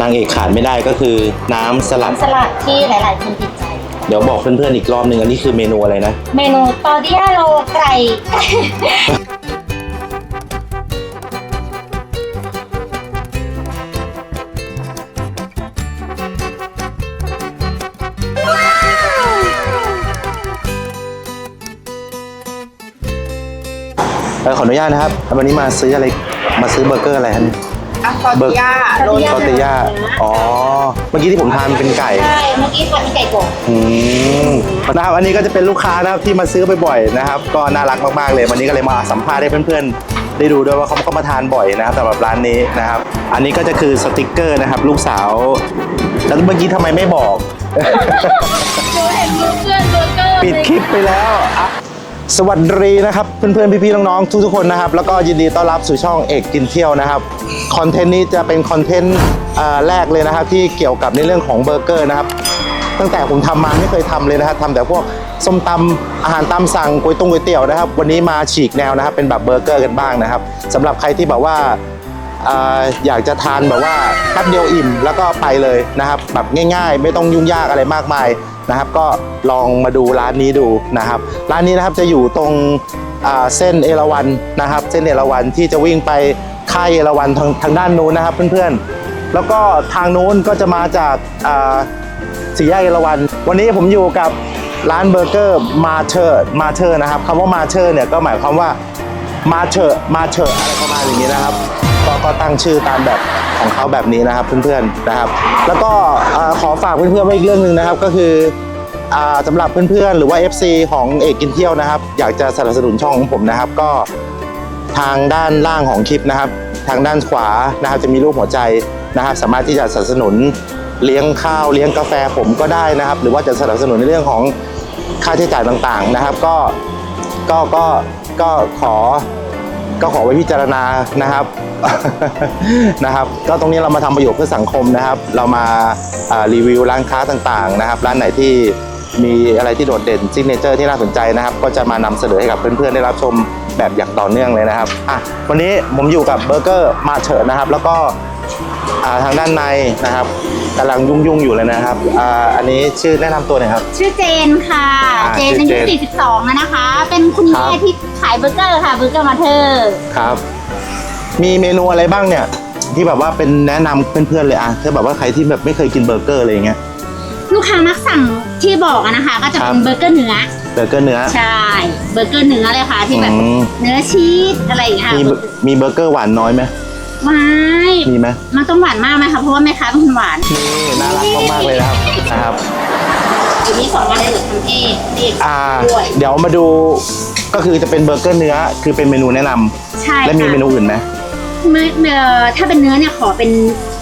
นางเอกขาดไม่ได้ก็คือน้ำสลัดสลัดที่หลาย ๆ คนติดใจ เดี๋ยวบอกเพื่อนๆอีกรอบหนึ่งอันนี้คือเมนูอะไรนะ เมนูตอดิยาโลไก่ เออขออนุญาตนะครับ วันนี้มาซื้ออะไร มาซื้อเบอร์เกอร์อะไรฮะเนี่ย อัฟตอติยาโร Tortilla ตอเตย่าอ๋อ เมื่อกี้ที่ผมทานเป็นไก่ ใช่ เมื่อกี้ทานเป็นไก่โกะอืมนะครับอันนี้ก็จะเป็นลูกค้านะครับที่มาซื้อบ่อยๆนะครับ ก็น่ารักมากๆเลย วันนี้ก็เลยมาสัมภาษณ์ให้เพื่อนๆ ได้ดูด้วยว่าเขาก็มาทานบ่อยนะครับสำหรับร้านนี้นะครับ อันนี้ก็จะคือสติกเกอร์นะครับ ลูกสาว แล้วเมื่อกี้ทำไมไม่บอก หนูเห็นเพื่อนเบอร์เกอร์ปิดคลิปไปแล้วอะ สวัสดีนะครับเพื่อนๆพี่ๆน้องๆทุกๆคนนะครับ แล้วก็ยินดีต้อนรับสู่ช่องเอกกินเที่ยวนะครับคอนเทนต์นี้จะเป็นคอนเทนต์แรกเลยนะครับ ที่เกี่ยวกับในเรื่องของเบอร์เกอร์นะครับ ตั้งแต่ผมทำมาไม่เคยทำเลยนะครับทำแต่พวกส้มตำอาหารตามสั่งก๋วยตงก๋วยเตี๋ยวนะครับ วันนี้มาฉีกแนวนะครับ เป็นแบบเบอร์เกอร์กันบ้างนะครับสำหรับใครที่แบบว่าอ่าอยากจะทานแบบว่าแป๊บเดียวอิ่มแล้วก็ไปเลยนะครับ แบบง่าย ๆ ไม่ต้องยุ่งยากอะไรมากมาย นะครับ ก็ลองมาดูร้านนี้ดูนะครับ ร้านนี้นะครับจะอยู่ตรงเส้นเอราวันนะครับ เส้นเอราวันที่จะวิ่งไปค่ายเอราวันทางทางด้านนู้นนะครับเพื่อนๆ แล้วก็ทางนู้นก็จะมาจากสี่แยกเอราวัน วันนี้ผมอยู่กับร้านเบอร์เกอร์มาเชอร์มาเชอร์นะครับคำว่ามาเชอร์เนี่ยก็หมายความว่ามาเชอร์มาเชอร์อะไรประมาณอย่างนี้นะครับ ก็ก็ตั้งชื่อตามแบบของเขาแบบนี้นะครับเพื่อนๆนะครับ แล้วก็ขอฝากเพื่อนๆไว้อีกเรื่องหนึ่งนะครับก็คือสำหรับเพื่อนๆ หรือว่า FC ของเอกกินเที่ยวนะครับ อยากจะสนับสนุนช่องของผมนะครับ ก็ทางด้านล่างของคลิปนะครับ ทางด้านขวานะครับจะมีรูปหัวใจนะครับ สามารถที่จะสนับสนุนเลี้ยงข้าวเลี้ยงกาแฟผมก็ได้นะครับ หรือว่าจะสนับสนุนในเรื่องของค่าใช้จ่ายต่างๆนะครับ ก็ก็ก็ก็ขอ ก็ขอไว้พิจารณานะครับนะครับ ก็ตรงนี้เรามาทำประโยชน์เพื่อสังคมนะครับ เรามาารีวิวร้านค้าต่างๆนะครับ ร้านไหนที่มีอะไรที่โดดเด่นซิกเนเจอร์ที่น่าสนใจนะครับ ก็จะมานำเสนอให้กับเพื่อนๆได้รับชมแบบอย่างต่อเนื่องเลยนะครับอะวันนี้ผมอยู่กับเบอร์เกอร์มาเฉิดนะครับ แล้วก็ทางด้านในนะครับ กำลังยุ่งๆอยู่เลยนะครับอ่าอันนี้ชื่อแนะนำตัวหน่อยครับ ชื่อเจนค่ะ อ่าเจนชื่อาอเจยุน42แล้วนะคะ เป็นคุณครัแม่บที่ขายเบอร์เกอร์ค่ะเบอร์เกอร์มาเธอร์ครับ มีเมนูอะไรบ้างเนี่ย ที่แบบว่าเป็นแนะนำเพื่อนๆเลยอะถ้าแบบว่าใครที่แบบไม่เคยกินเบอร์เกอร์อะไรอย่างเงี้ย ลูกค้ามักสั่งที่บอกอะนะคะ ก็จะครัเป็บนเบอร์เกอร์เนื้อเบอร์เกอร์เนื้อ ใช่เบอร์เกอร์เนื้อเลยค่ะที่แบบอืม เนื้อชีสอะไรอย่างเงี้ยค่ะมีมีเบอร์เกอร์หวานน้อยไหม หวายมีไหมมันต้องหวานมากไหมคะเพราะว่าแม่ค้าเป็นคนหวานนี่น่ารักมากๆเลยนะครับนะครับทีนี้สองวันเลยเดี๋ยวทำเองนี่ อ่า ด้วย เดี๋ยวมาดูก็คือจะเป็นเบอร์เกอร์เนื้อ คือเป็นเมนูแนะนำใช่และมีค่ะเมนูอื่นไหมเมื่อเอ่อถ้าเป็นเนื้อเนี่ยขอเป็น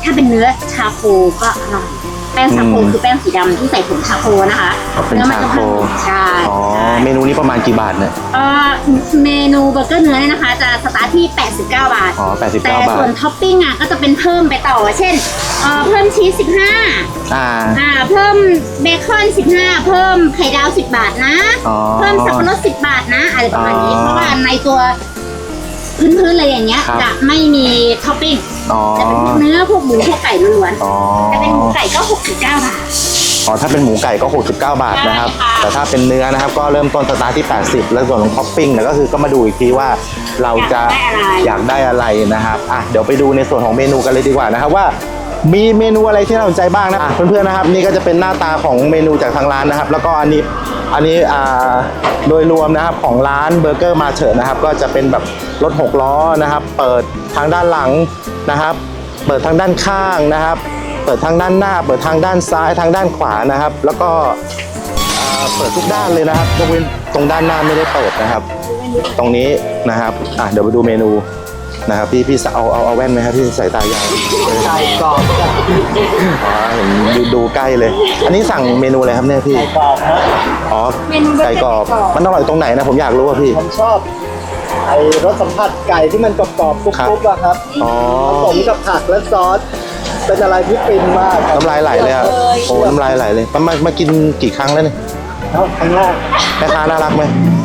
ถ้าเป็นเนื้อชาโคก็อร่อย แป้งชาโคคือแป้งสีดำที่ใส่ผงชาโคนะคะอ๋อเป็นนื้อมัชาจะโค ใช่อ๋อใช่เมนูนี้ประมาณกี่บาทเนี่ย เอ่อเมนูเบอร์เกอร์เนื้อเนี่ยนะคะ จะสตาร์ทที่ 89 บาท อ๋อ 89แต่บาทส่วนท็อปปิ้งอะก็จะเป็นเพิ่มไปต่อ เช่นเอ่อเพิ่มชีส 15อ่า อ่าเพิ่มเบคอน 15 เพิ่มไข่ดาว 10 บาทนะ อ๋อ เพิ่มสับปะรด 10 บาทนะอะไรประมาณนี้ อ๋อเพราะว่าในตัวพื้นๆเลยอย่างเงี้ย ครับ จะไม่มีท็อปปิ้ง อ๋อ จะเป็นพวกเนื้อพวกหมูพวกไก่ล้วนอ๋อๆแต่เป็นหมูไก่ก็ 69 บาท อ๋อ ถ้าเป็นหมูไก่ก็ 69 บาทนะครับ ใช่ค่ะ แต่ถ้าเป็นเนื้อนะครับ ก็เริ่มต้นสตาร์ทที่ 80 แล้วส่วนของท็อปปิ้งเนี่ยก็คือก็มาดูอีกทีว่าเราจะอยากได้อะไรนะครับ อะ เดี๋ยวไปดูในส่วนของเมนูกันเลยดีกว่านะครับว่า มีเมนูอะไรที่น่าสนใจบ้างนะะเพื่อนๆนะครับ นี่ก็จะเป็นหน้าตาของเมนูจากทางร้านนะครับ แล้วก็อันนี้อันนี้โดยรวมนะครับของร้านเบอร์เกอร์มาเฉิดนะครับ ก็จะเป็นแบบรถหกล้อนะครับ เปิดทางด้านหลังนะครับ เปิดทางด้านข้างนะครับ เปิดทางด้านหน้า เปิดทางด้านซ้ายทางด้านขวานะครับ แล้วก็เปิดทุกด้านเลยนะครับยกเว้นตรงด้านหน้าไม่ได้เปิดนะครับ ตรงนี้นะครับอะเดี๋ยวไปดูเมนู นะครับพี่พี่เอาเอาเอาแว่นไหมครับพี่สายตายาวไก่กรอบกับอ๋อเห็นดูดูใกล้เลย อันนี้สั่งเมนูอะไรครับเนี่ยพี่ไก่กรอบนะอ๋อเมนูเบอร์เกอร์ไก่กรอบไก่กรอบ มันอร่อยตรงไหนนะผมอยากรู้อะพี่ ผมชอบไอ้รสสัมผัสไก่ที่มันกรอบๆกรุบๆอะครับอ๋อ ผสมกับผักและซอส เป็นอะไรที่ฟินมากครับน้ำลายไหลเลยอะโอ้น้ำลายไหลเลยมามามากินกี่ครั้งแล้วเนี่ยแล้วข้างล่างแม่ค้าน่ารักไหม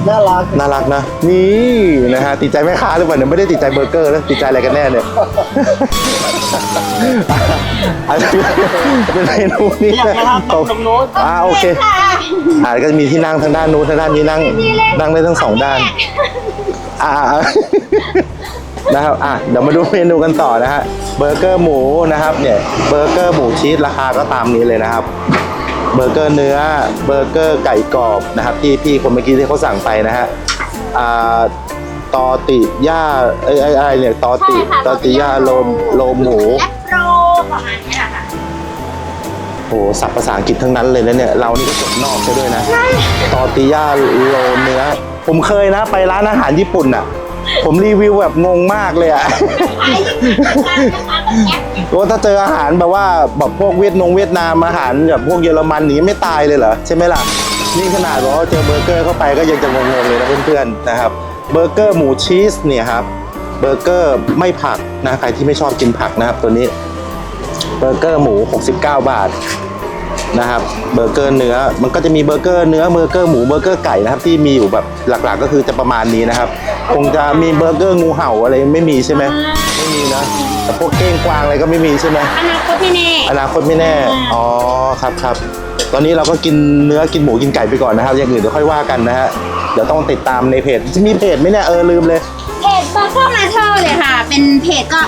น่ารักน่ารักนะ นี่นะฮะติดใจแม่ค้าหรือเปล่าเนี่ยไม่ได้ติดใจเบอร์เกอร์แล้วติดใจอะไรกันแน่เนี่ยอันนี้เป็นเมนูนี้เรียกนะครับตรงตรงโน้นอ่าโอเคค่ะอ่าก็จะมีที่นั่งทางด้านนู้นทางด้านนี้นั่งนั่งได้ทั้งสองด้านอ่านะครับ อะ เดี๋ยวมาดูเมนูกันต่อนะฮะ เบอร์เกอร์หมูนะครับ เนี่ย เบอร์เกอร์หมูชีสราคาก็ตามนี้เลยนะครับ เบอร์เกอร์เนื้อเบอร์เกอร์ไก่กรอบนะครับที่พี่คนเมื่อกี้ที่เขาสั่งไปนะฮะอ่าตอติย่าเอ้ยเอ้ยอะไรเนี่ยตอติใช่ค่ะตอติย่าโลมโลมหมูและโปรประมาณนี้แหละค่ะโอ้โหศัพท์ภาษาอังกฤษทั้งนั้นเลยนะเนี่ยเรานี่ก็จบนอกซะด้วยนะตอติย่าโลเนื้อผมเคยนะไปร้านอาหารญี่ปุ่นอะ ผมรีวิวแบบงงมากเลยอะขายที่ร้านนะคะแบบแอปว่าถ้าเจออาหารแบบว่าแบบพวกเวียดนงเวียดนามอาหารแบบพวกเยอรมันนี้ไม่ตายเลยเหรอใช่ไหมล่ะนี่ขนาดบอกว่าเจอเบอร์เกอร์เข้าไปก็ยังจะงงๆเลยนะเพื่อนๆนะครับเบอร์เกอร์หมูชีสเนี่ยครับเบอร์เกอร์ไม่ผักนะใครที่ไม่ชอบกินผักนะครับตัวนี้เบอร์เกอร์หมู 69 บาท นะครับเบอร์เกอร์เนื้อมันก็จะมีเบอร์เกอร์เนื้อเบอร์เกอร์หมูเบอร์เกอร์ไก่นะครับที่มีอยู่แบบหลักๆก็คือจะประมาณนี้นะครับ คงจะมีเบอร์เกอร์งูเห่าอะไรไม่มีใช่ไหมไม่มีนะแต่พวกเก้งกวางอะไรก็ไม่มีใช่ไหมอนาคตไม่แน่อนาคตไม่แน่อ๋อครับครับตอนนี้เราก็กินเนื้อกินหมูกินไก่ไปก่อนนะครับ อย่างอื่นเดี๋ยวค่อยว่ากันนะฮะเดี๋ยวต้องติดตามในเพจจะมีเพจไหมเนี่ยเออลืมเลยเพจเบอร์เกอร์มาเธอร์เลยค่ะ เป็นเพจก็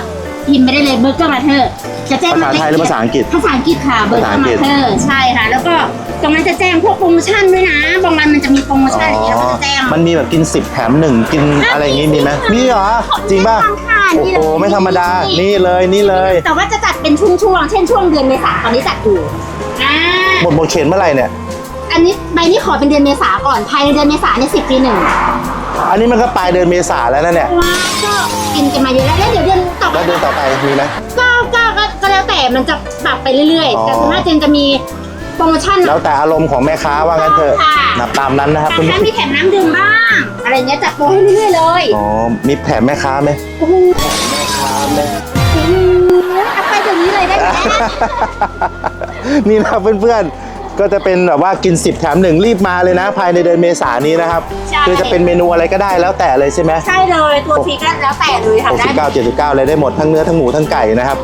พิมพ์ไปได้เลยเบอร์เกอร์มาเธอร์จะแจ้งภาษาไทยหรือภาษาอังกฤษภาษาอังกฤษค่ะเบอร์เกอภาษาอัร์งกฤมาษเธอร์ใช่ค่ะ แล้วก็ตรงนั้นจะแจ้งพวกโปรโมชั่นด้วยนะบางวันมันจะมีโปรโมชั่นอย่างเงี้ยเราก็จะแจ้ง มันมีแบบกิน 10 แถมหนึ่งกินอะไรอย่างงี้มีไหมมีเหรอ จริงป่ะค่ะโอ้นี่โหเลยไม่ธรรมดา นี่เลยนี่เลย แต่ว่าจะจัดเป็นช่วงๆ เช่นช่วงเดือนเมษาตอนนี้จัดอยู่อ่าหมดบทเขียนเมื่อไหร่เนี่ย อันนี้ใบนี้ขอเป็นเดือนเมษาก่อน ภายในเดือนเมษาเนี่ยสิบปีหนึ่ง อันนี้มันก็ปลายเดือนเมษาแล้วนะเนี่ยว้าก็กินกันมาเยอะแล้วแล้วเดี๋ยวเดือนต่อไปแล้วเดือนต่อไปมีไหมก็ก็ก็ก็แล้วแต่มันจะปรับไปเรื่อยอ๋อๆแต่ส่วนมากเจนจะมีโปรโมชั่นแล้วแต่อารมณ์ของแม่ค้าว่างั้นเถอะค่ะนับตามนั้นนะครับแต่คุณถ้ามีแถมน้ำดื่มบ้าง อะไรเงี้ยจัดโปรให้เรื่อยๆเลยอ๋อมีแถมแม่ค้าไหมโอ้โหแม่ค้าไหม เอาไปเดี๋ยวนี้เลยได้ไหม นี่นะครับเพื่อนๆ ก็จะเป็นแบบว่ากิน 10 แถมหนึ่งรีบมาเลยนะ ภายในเดือนเมษายนนี้นะครับคือจะเป็นเมนูอะไรก็ได้แล้วแต่เลยใช่ไหมใช่เลยตัวฟรีก็แล้วแต่เลยทำได้69 79เลยได้หมดทั้งเนื้อทั้งหมูทั้งไก่นะครับ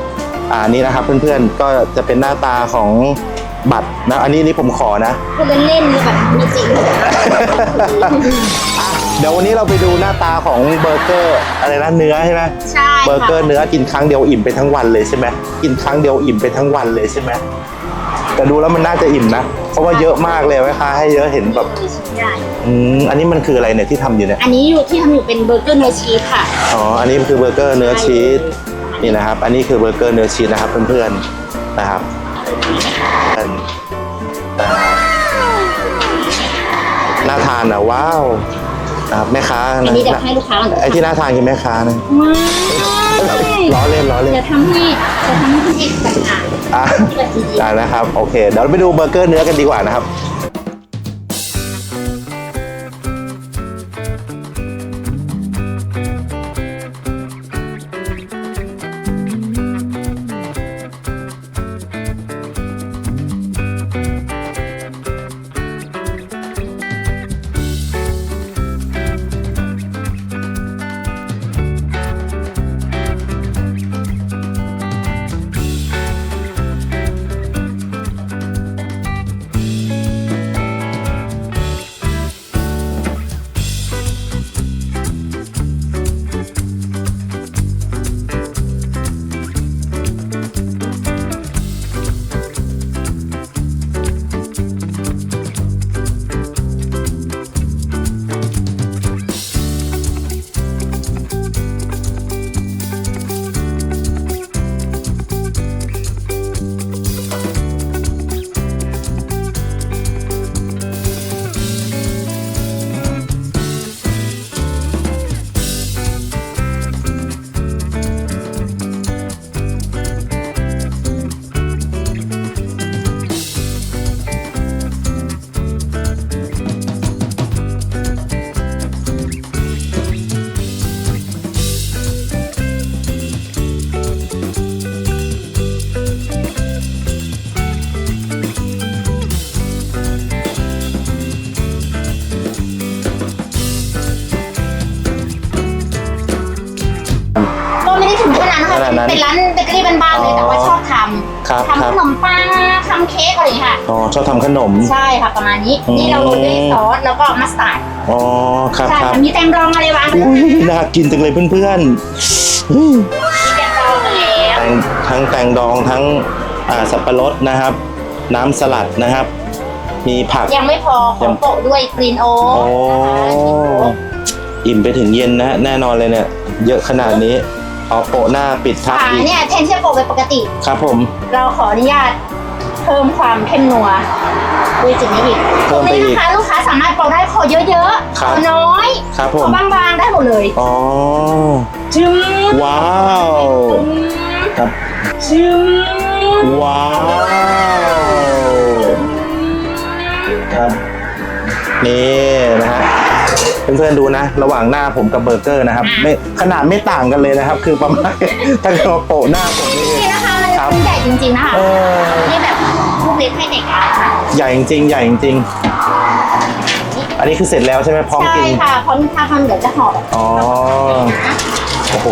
อ่านี่นะครับเพื่อนๆก็จะเป็นหน้าตาของบัตรนะอันนี้นี่ผมขอนะ คุณเล่นๆแบบมีจริงอะเดี๋ยววันนี้เราไปดูหน้าตาของเบอร์เกอร์อะไรนะเนื้อใช่ไหมใช่เบอร์เกอร์เนื้อกินครั้งเดียวอิ่มไปทั้งวันเลยใช่ไหมกินครั้งเดียวอิ่มไปทั้งวันเลยใช่ไหม แต่ดูแล้วมันน่าจะอิ่มนะ เพราะว่าเยอะมากเลยแม่ค้าให้เยอะเห็นแบบมีชิ้นใหญ่ อืมอันนี้มันคืออะไรเนี่ยที่ทำอยู่เนี่ย อันนี้อยู่ที่ทำอยู่เป็นเบอร์เกอร์เนื้อชีสค่ะอ๋อ อันนี้คือเบอร์เกอร์เนื้อชีสนี่นะครับ อันนี้คือเบอร์เกอร์เนื้อชีสนะครับเพื่อนๆนะครับอันน่าทานนะว้าวนะครับแม่ค้าอันนี้เดี๋ยวให้ลูกค้าก่อนไอ้ที่น่าทานคือแม่ค้านะ ว้าว ล้อเล่นล้อเล่นจะทำให้จะทำให้คุณเอกแบบอ่านอะแบบดีๆได้นะครับ โอเค เดี๋ยวเราไปดูเบอร์เกอร์เนื้อกันดีกว่านะครับ ครับทำครัขบนมปังทำเค้กอะไรอย่างเงี้ยค่ะ อ๋อชอบทำขนม ใช่ค่ะประมาณนี้อืม นี่เราโรยด้วยซอสแล้วก็มัสตาร์ดอ๋อครับใช่ครับค่ะมีแตงรองอะไรวางไว้อุ้ยน่ากินจังเลยเพื่อนๆอุ้ยมีแตงรองแล้วแตงทั้งแตงดองทั้งอ่าสับปะรดนะครับ น้ำสลัดนะครับ มีผัก ยังไม่พอขยัอง งโปะด้วยกรีนโอ๊โอ้อิ่มไปถึงเย็นนะแน่นอนเลยเนี่ย เยอะขนาดนี้ เอาโปะหน้าปิดทับค่ะอีกเนี่ยแทนที่จะโปะไปปกติ ครับผม เราขออนุญาตเพิ่มความเข้มนัวด้วยจุดนี้อีกเพิ่มไปอีกตรงนี้นะคะลูกค้าสามารถโปะได้ขอเยอะๆครัขบอน้อยครับผขอมบางๆได้หมดเลยอ๋อจึมว้าวครับจึมว้าวครับนี่นะฮะ เพื่อนๆดูนะ ระหว่างหน้าผมกับเบอร์เกอร์นะครับไม่ขนาดไม่ต่างกันเลยนะครับ คือประมาณถ้าเกิดมาโปะหน้าผมนี่นี่นะคะมันครับเป็นใหญ่จริงๆนะคะเออนี่แบบลูกเล็กให้เด็กอะค่ะใหญ่จริงๆใหญ่จริงๆอันนี้คือเสร็จแล้วใช่ไหมพร้อมใช่กินค่ะพร้อมถ้าทำเดี๋ยวจะห่อแบบอ๋อโอ้โห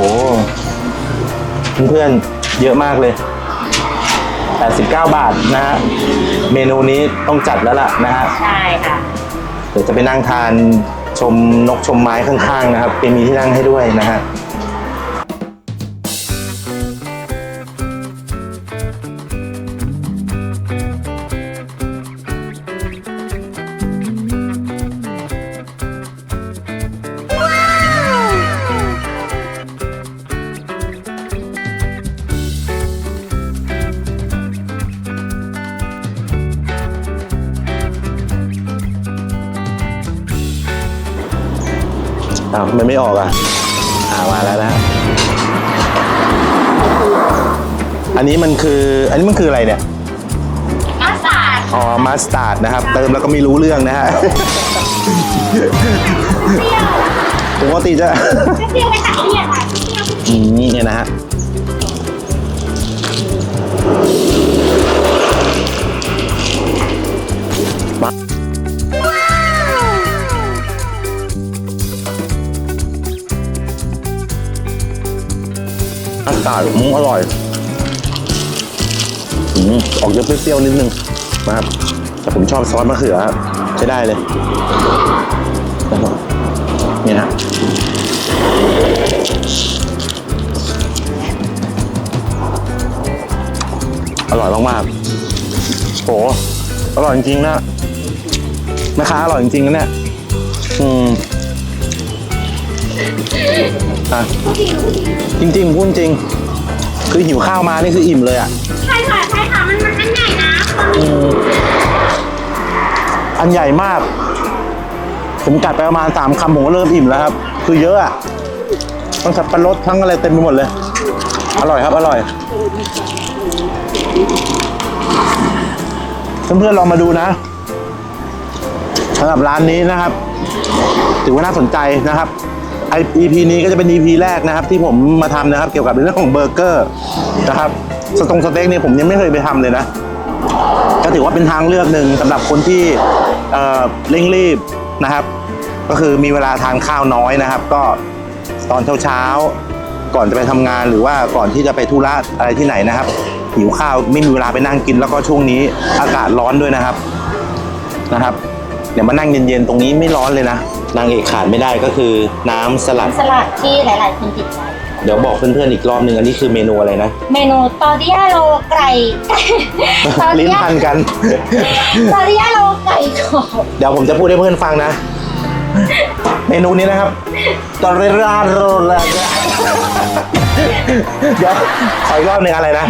เพื่อนๆเยอะมากเลย89 บาทนะฮะ เมนูนี้ต้องจัดแล้วล่ะนะฮะ ใช่ค่ะ เดี๋ยวจะไปนั่งทาน ชมนกชมไม้ข้างๆนะครับเป็นมีที่นั่งให้ด้วยนะฮะ มันไม่ออกอะอ่ามาแล้วนะฮะอันนี้มันคืออันนี้มันคืออะไรเนี่ยมัสตาร์ดอ๋อมัสตาร์ดนะครับ เติมแล้วก็ไม่รู้เรื่องนะฮะปกติจะเปรี้ยวไปตัดเลี่ยนค่ะเปรี้ยวอืมเนี่ยนะฮะ อากาศอืมอร่อยออกเยอะเปรี้ยวๆนิดนึงนะครับแต่ผมชอบซอสมะเขือครับใช้ได้เลยนี่นะอร่อยมากๆโหอร่อยจริงๆนะแม่ค้าอร่อยจริงๆนะเนี่ยอืมอะจริงๆพูดจริง คือหิวข้าวมานี่คืออิ่มเลยอะใช่ค่ะใช่ค่ะมันมันอันใหญ่นะอืมอันใหญ่มาก ผมกัดไปประมาณสามคำผมก็เริ่มอิ่มแล้วครับ คือเยอะอะทั้งสับปะรดทั้งอะไรเต็มไปหมดเลย อร่อยครับ อร่อย เพื่อนๆลองมาดูนะสำหรับร้านนี้นะครับ ถือว่าน่าสนใจนะครับไอ EP นี้ก็จะเป็น EP แรกนะครับ ที่ผมมาทำนะครับ เกี่ยวกับเรื่องของเบอร์เกอร์นะครับสตงสเต็กเนี่ยผมยังไม่เคยไปทำเลยนะก็ถือว่าเป็นทางเลือกหนึ่งสำหรับคนที่เร่งรีบนะครับ ก็คือมีเวลาทานข้าวน้อยนะครับ ก็ตอนเช้าๆก่อนจะไปทำงานหรือว่าก่อนที่จะไปธุระอะไรที่ไหนนะครับหิวข้าวไม่มีเวลาไปนั่งกิน แล้วก็ช่วงนี้อากาศร้อนด้วยนะครับนะครับ เดี๋ยวมานั่งเย็นๆตรงนี้ไม่ร้อนเลยนะ นางเอกขาดไม่ได้ก็คือน้ำสลัด สลัดที่หลาย ๆ คนติดใจเดี๋ยวบอกเพื่อนๆอีกรอบหนึ่งอันนี้คือเมนูอะไรนะ เมนูตอร์ติยาโลไก่ตอร์ติลิ้นยาพันกัน ตอร์ติยาโลไก่กรอบเดี๋ยวผมจะพูดให้เพื่อนฟังนะ เมนูนี้นะครับตอริราโรลาเดี๋ยวขออีกรอบหนึ่งอะไรนะ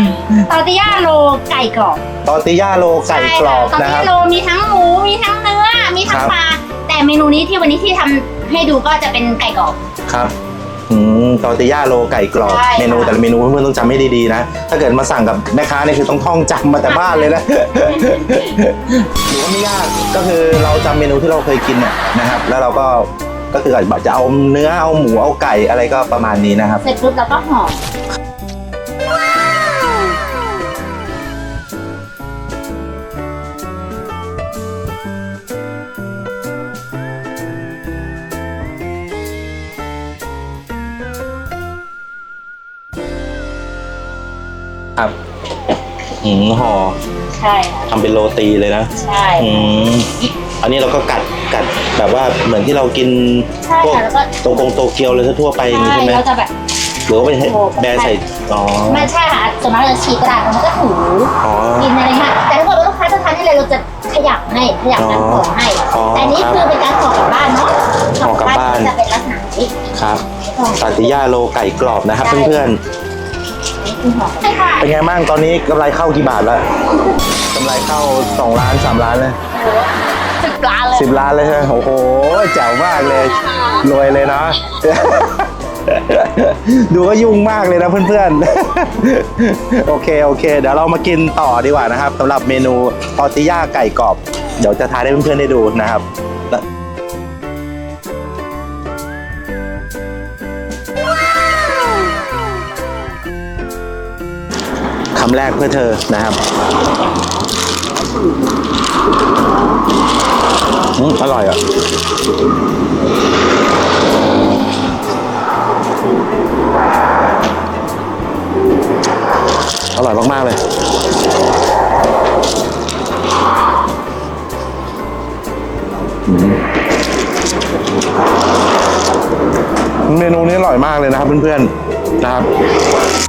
ตอร์ติยาโลไก่กรอบตอร์ติย่าโลไก่กรอบใช่นะคตอรับร์ติยาโลมีทั้งหมูมีทั้งเนื้อมีทั้งครับ ปลาแต่ เมนูนี้ที่วันนี้ที่ทำให้ดูก็จะเป็นไก่กรอบ ครับอืมตอร์ติย่าโลไก่กรอบใช่ค่ะเมนูแต่ละเมนูเพื่อนๆต้องจำให้ดีๆนะ ถ้าเกิดมาสั่งกับแม่ค้าเนี่ยคือต้องท่องจำมาแต่บ้านเลยนะหรือว่าไม่ยากก็คือเราจำเมนูที่เราเคยกินน่ะนะครับ แล้วเราก็ก็คืออาจจะเอาเนื้อเอาหมูเอาไก่อะไรก็ประมาณนี้นะครับ เสร็จปุ๊บเราก็ห่อ อือืมห่อใช่ค่ะทำเป็นโรตีเลยนะใช่อืมอันนี้เราก็กัดกัดแบบว่าเหมือนที่เรากินใช่พวกค่ะแล้วก็โตกงโตเกียวเลยทั่วๆไปอย่างนี้ใช่ใช่ไหมเราจะแบบ หรือว่าไปให้โอ้แบร์ใส่อ๋อไม่ใช่ค่ะส่วนมากเราจะฉีกกระดาษมันก็ถูอ๋อ กินอะไรเงี้ยแต่ถ้าเกิดว่าลูกค้าจะทานให้เลยเราจะขยับให้ขยับการห่อให้อ๋อแต่นี่ครับคือเป็นการห่อกลับบ้านเนาะห่อกลับบ้าน จะเป็นลักษณะนี้ ครับปาติย่าโลไก่กรอบนะครับเพื่อนนี่คือห่อใช่ค่ะๆ เป็นไงบ้างตอนนี้กำไรเข้ากี่บาทแล้วกำไรเข้า2ล้าน3ล้านเลยสิบล้านเลยสิบล้านเลยใช่ไหมโอ้โหแจ๋วมากเลยรวยเลยเนาะดูก็ยุ่งมากเลยนะเพื่อนๆ โอเคโอเค เดี๋ยวเรามากินต่อดีกว่านะครับสำหรับเมนูตอร์ติย่าไก่กรอบ เดี๋ยวจะทานให้เพื่อนๆได้ดูนะครับ คำแรกเพื่อเธอนะครับอืมอร่อยอะอร่อยมาก ๆ เลย เมนูนี้อร่อยมากเลยนะครับเพื่อน ๆ นะครับ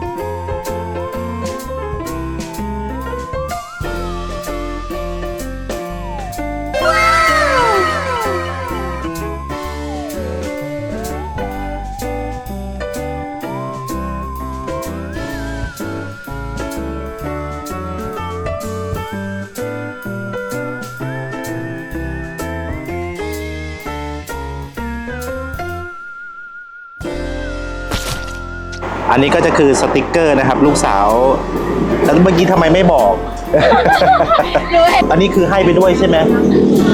อันนี้ก็จะคือสติกเกอร์นะครับ ลูกสาว แล้วเมื่อกี้ทำไมไม่บอก อันนี้คือให้ไปด้วยใช่ไหม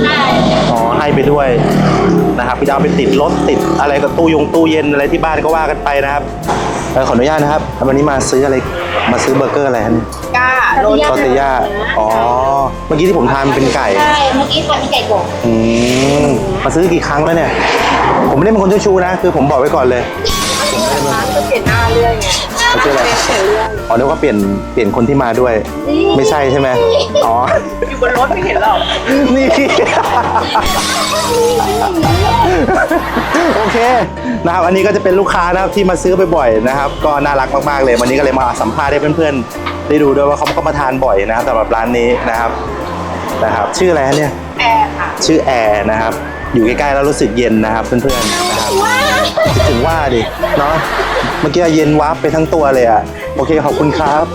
ใช่อ๋อให้ไปด้วยนะครับจะเอาไปติดรถติดอะไรกับตู้ยงตู้เย็นอะไรที่บ้านก็ว่ากันไปนะครับเออขออนุญาตนะครับวันนี้มาซื้ออะไรมาซื้อเบอร์เกอร์อะไรฮะเนี่ยก้าโรตอร์ติย่าอ๋อเมื่อกี้ที่ผมทานเป็นไก่ใช่เมื่อกี้ทานเป็นไก่กรอบอืมมาซื้อกี่ครั้งแล้วเนี่ย ผมไม่ได้เป็นคนเจ้าชู้นะ คือผมบอกไว้ก่อนเลย ร้านก็เปลี่ยนหน้าเรื่อยไงเขาชื่ออะไรเปลี่ยนเรื่องอ๋อนึกว่าเปลี่ยนเปลี่ยนคนที่มาด้วย ไม่ใช่ใช่ไหมอ๋อ อยู่บนรถไม่เห็นหรอกนี่ โอเคนะครับอันนี้ก็จะเป็นลูกค้านะครับที่มาซื้อบ่อยๆนะครับ ก็น่ารักมากๆเลย วันนี้ก็เลยมาสัมภาษณ์ให้เพื่อนๆได้ดูด้วยว่าเขาก็มาทานบ่อยนะครับสำหรับร้านนี้นะครับนะครับชื่ออะไรฮะเนี่ย แอร์ค่ะ ชื่อแอร์นะครับ อยู่ใกล้ๆแล้วรู้สึกเย็นนะครับเพื่อนๆนะครับคิด ถึงว่าดิ เนาะ เมื่อกี้เย็นวับไปทั้งตัวเลยอะ โอเคขอบคุณครับ